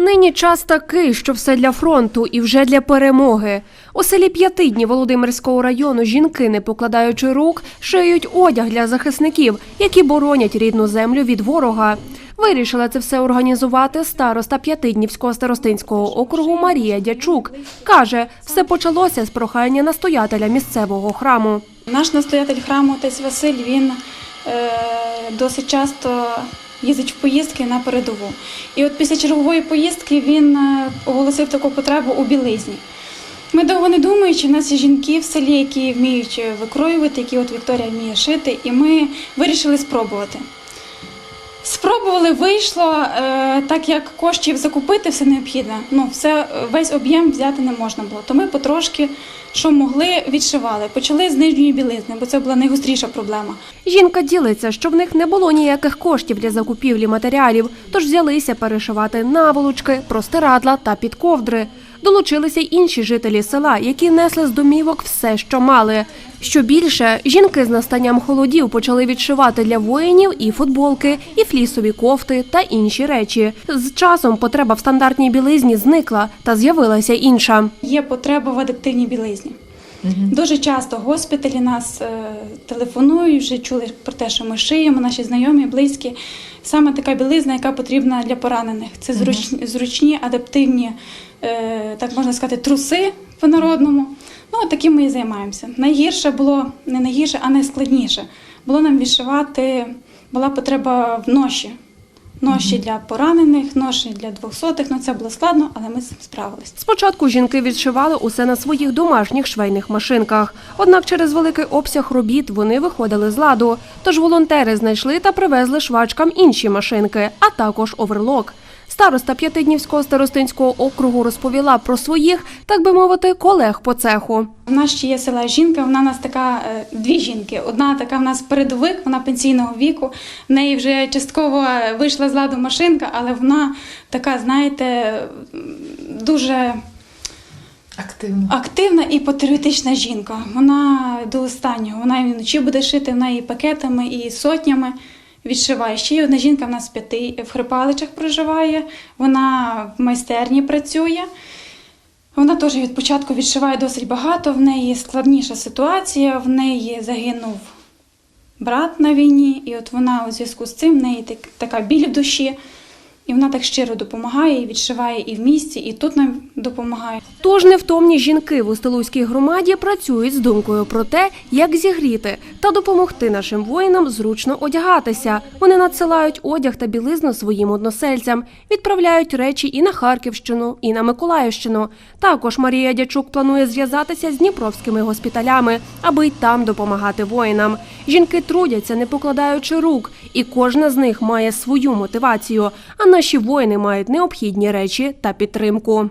Нині час такий, що все для фронту і вже для перемоги. У селі П'ятидні Володимирського району жінки, не покладаючи рук, шиють одяг для захисників, які боронять рідну землю від ворога. Вирішила це все організувати староста П'ятиднівського старостинського округу Марія Дячук. Каже, все почалося з прохання настоятеля місцевого храму. Наш настоятель храму отець Василь він е, досить часто їздить в поїздки на передову. І от після чергової поїздки він е, оголосив таку потребу у білизні. Ми довго не думаючи, в нас є жінки в селі, які вміють викроювати, які от Вікторія вміє шити, і ми вирішили спробувати. Спробували, вийшло, е, так як коштів закупити все необхідне. Ну, все, весь об'єм взяти не можна було. То ми потрошки, що могли, відшивали. Почали з нижньої білизни, бо це була найгостріша проблема. Жінка ділиться, що в них не було ніяких коштів для закупівлі матеріалів, тож взялися перешивати наволочки, простирадла та підковдри. Долучилися й інші жителі села, які несли з домівок все, що мали. Що більше, жінки з настанням холодів почали відшивати для воїнів і футболки, і флісові кофти та інші речі. З часом потреба в стандартній білизні зникла та з'явилася інша. Є потреба в адаптивній білизні. Дуже часто госпіталі нас е, телефонують, вже чули про те, що ми шиємо, наші знайомі, близькі. Саме така білизна, яка потрібна для поранених. Це зручні, зручні адаптивні, так можна сказати, труси по-народному. Ну, от таким ми і займаємося. Найгірше було не найгірше, а найскладніше. Було нам відшивати, була потреба в ноші. Ноші для поранених, ноші для двохсотих. Ну це було складно, але ми з цим справились. Спочатку жінки відшивали усе на своїх домашніх швейних машинках. Однак через великий обсяг робіт вони виходили з ладу. Тож волонтери знайшли та привезли швачкам інші машинки, а також оверлок. Староста П'ятиднівського старостинського округу розповіла про своїх, так би мовити, колег по цеху. У нас ще є села жінка, вона у нас така е, дві жінки. Одна така в нас передовик, вона пенсійного віку. В неї вже частково вийшла з ладу машинка, але вона така, знаєте, дуже Активно. активна і патріотична жінка. Вона до останнього. Вона і вночі буде шити, вона і пакетами, і сотнями відшиває. Ще й одна жінка в нас п'яти в Хрипаличах проживає, вона в майстерні працює. Вона теж від початку відшиває досить багато. В неї складніша ситуація, в неї загинув брат на війні, і от вона у зв'язку з цим в неї така біль в душі. І вона так щиро допомагає і відшиває і в місті, і тут нам допомагає. Тож невтомні жінки в Устилуській громаді працюють з думкою про те, як зігріти та допомогти нашим воїнам зручно одягатися. Вони надсилають одяг та білизну своїм односельцям, відправляють речі і на Харківщину, і на Миколаївщину. Також Марія Дячук планує зв'язатися з дніпровськими госпіталями, аби й там допомагати воїнам. Жінки трудяться, не покладаючи рук, і кожна з них має свою мотивацію. А наші воїни мають необхідні речі та підтримку.